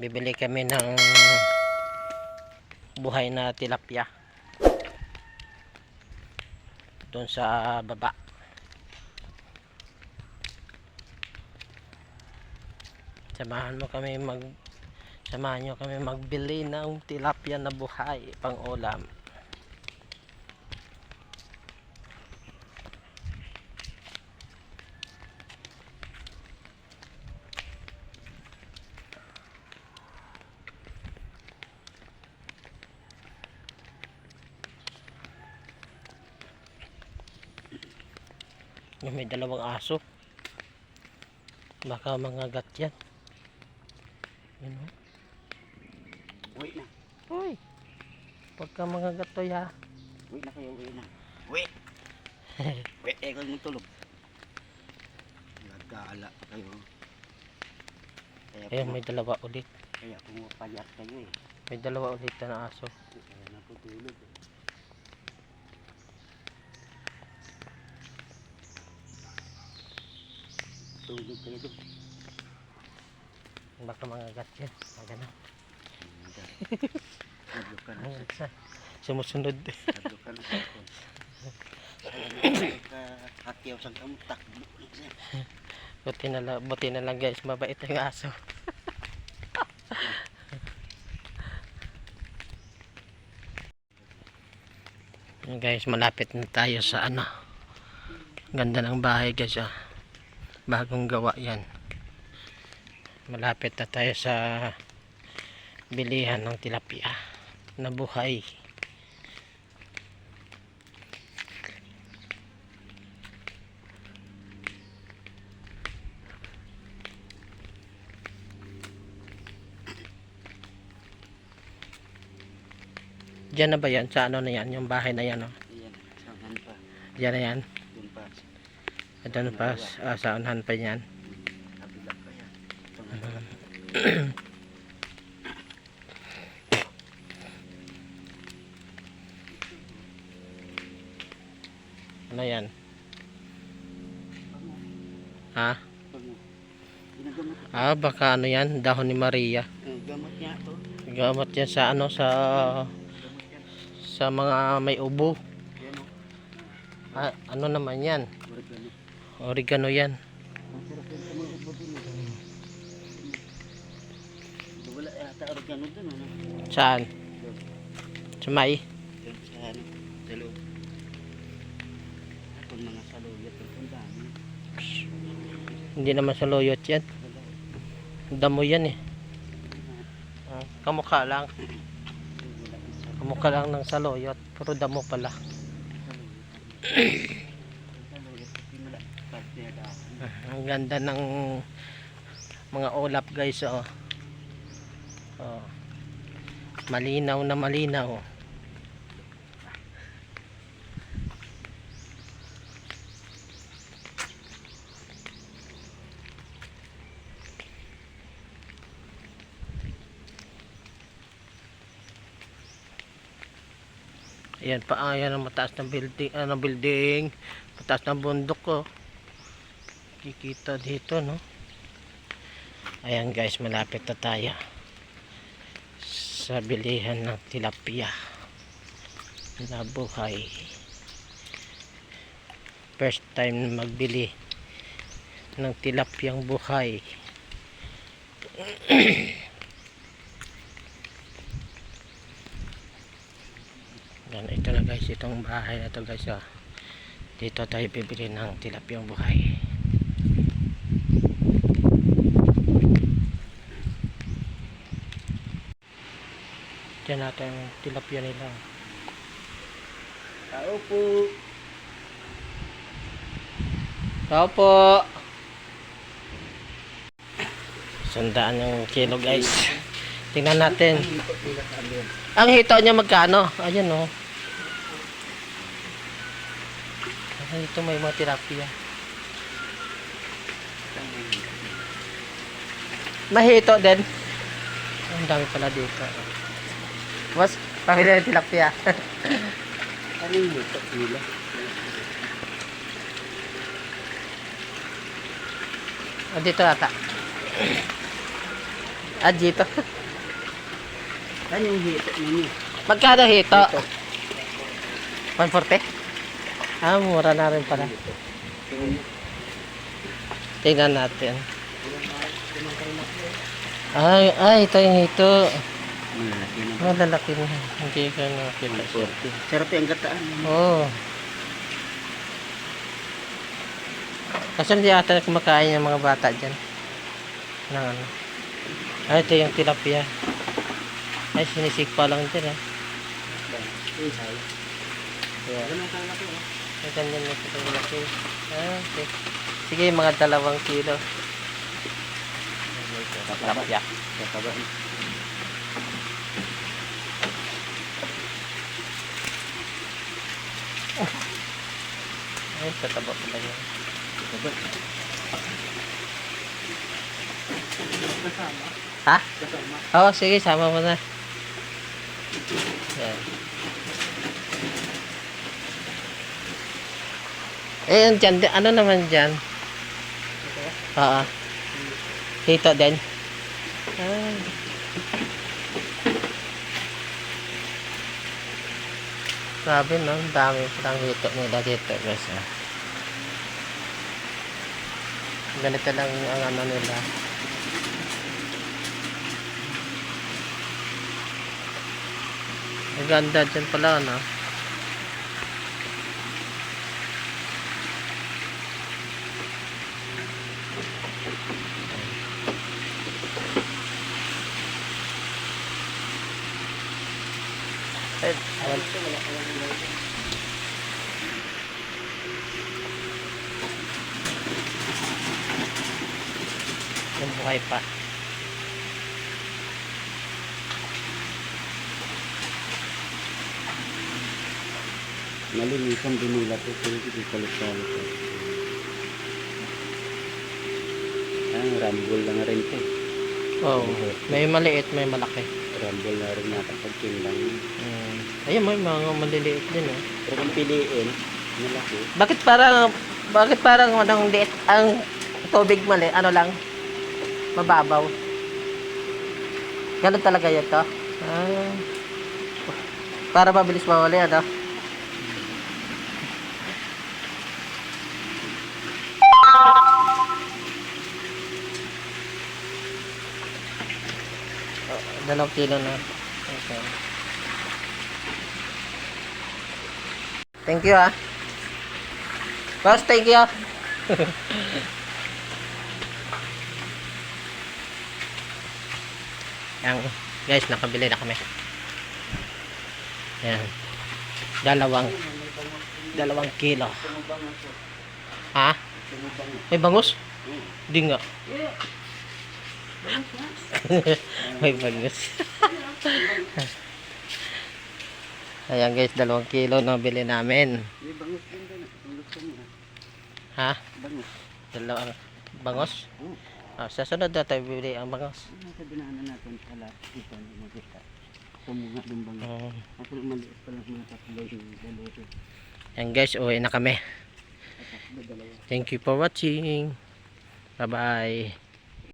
Bibili kami ng buhay na tilapia. Doon sa baba. Samahan mo kami mag Samahan nyo kami magbili ng tilapia na buhay pang ulam. Yung may dalawang aso. Baka mangagat yan. Yun o. Uwi na. Uy! Pagka mangagat to ya. Uwi na kayo, uwi na. Uwi! uwi, eh, kayo magtulog. Nagkaala pa kayo. Kaya, Ayun, may dalawa ulit. kaya pumapayat kayo eh. May dalawa ulit na aso. Kaya natutulog eh. Tulog kayo doon. Baka mangagat yan. Aga na. Mangagat siya. Sumusunod. Na sa sa takbo. buti na lang, buti na lang guys. Mabait ang aso. Guys, malapit na tayo sa ano. Ganda ng bahay guys. Ah. Bagong gawa yan. Malapit na tayo sa bilihan ng tilapia na buhay. Diyan na ba yan? Sa ano na yan? Yung bahay na yan, oh. Saan pa. Diyan na yan. At ano pa? Ah, sa unahan pa yan. Kabila pa yan. Ito nga. Ano yan? Ha? Ah, baka ano yan? Dahon ni Maria. Gamot niya to. Gamot yan sa ano? Sa sa mga may ubo. Ah, ano naman yan? Oregano. Yan. Wala yata oregano dun. Ano? Saan? Sa may? Sa ano. Sa loob. Kung mga saluyot. Dami. Hindi naman sa loyot yan. Damo yan eh. Ah, kamukha lang. Saluyot. Kamukha lang ng saloyot. Pero damo pala. Saluyot. Kasi wala. Parte na dahon. Ah, Ang ganda ng mga ulap guys oh. oh. Malinaw na malinaw. Ayan pa, ayan ang mataas ng building, ano building, mataas ng bundok ko. Kikita dito, no? Ayan guys, malapit na tayo sa bilihan ng tilapia na buhay. First time magbili ng tilapiyang buhay. Yan, ito na guys, itong bahay na to guys. Oh. Dito tayo bibili ng tilapiyang buhay. Diyan natin yung tilapia nila. Tao po. Tao po! Sandaan yung kilo guys. Tingnan natin. Ang hito niya magkano? Ayan o. Oh. Ito may mga tilapia. Mahito din. Ang dami pala dito. Mas, pamilya ng tilapia. Ano luto nila? O, dito ata. Ah, dito. Saan yung hito ninyo? Magkano hito? 140? Ah, mura na rin pala. Tingnan natin. Ay, ay, ito yung hito. Malalaki na. Malalaki na. Hindi ko nakita siya. 140. Sarap yung gataan. Oo. Oh. Kasi hindi ata kumakain yung mga bata dyan. Ng ano. Ay, ito yung tilapia. Ay, sinisig pa lang dyan ah. Isay. Yeah. Ganun ang kalaki. oh. May ganyan na ito laki. Ah, okay. Sige, mga dalawang kilo. Tilapia. Tataba. Ay, tataba pala yun. Tataba. Kasama. Ha? Kasama. Oo, sige, sama mo na. Yan. Eh, yan dyan, ano naman dyan? Oo. Dito din. Ah. Grabe no, dami palang hito nila dito guys. Ah. Ganito lang ang ano nila. Maganda dyan pala, no? Wal- Yung buhay pa. Nalinisan din nila ito. Pero hindi kalit-kalit. eh. Ah, rambol lang rin ito. Oh, may maliit, may malaki. Rambol na rin yata pag kinlang. Mm. Ayun, may mga maliliit din, eh. Pero kung piliin, malaki. Bakit parang bakit parang anong liit ang tubig mali ano lang mababaw. Ganun talaga yun to. Ah. Para mabilis mawali ano. Oh, dalawang kilo na. Okay. Thank you ah. Boss, thank you. Yan, guys, nakabili na kami. Yan. Dalawang dalawang kilo. Ha? May bangus? Di nga. May bangus. Ayan guys, dalawang kilo na bili namin. Gusto mo. Ha? Bangus. Dalawang bangos? Ah, sa sunod na tayo bibili ang bangos. Ano sa dinaanan natin lahat dito hindi makita. Kumunga ng bangus. Um, Ako maliit pa lang mga tatlo yung dalawa. yan guys, uwi na kami. Thank you for watching. Bye-bye.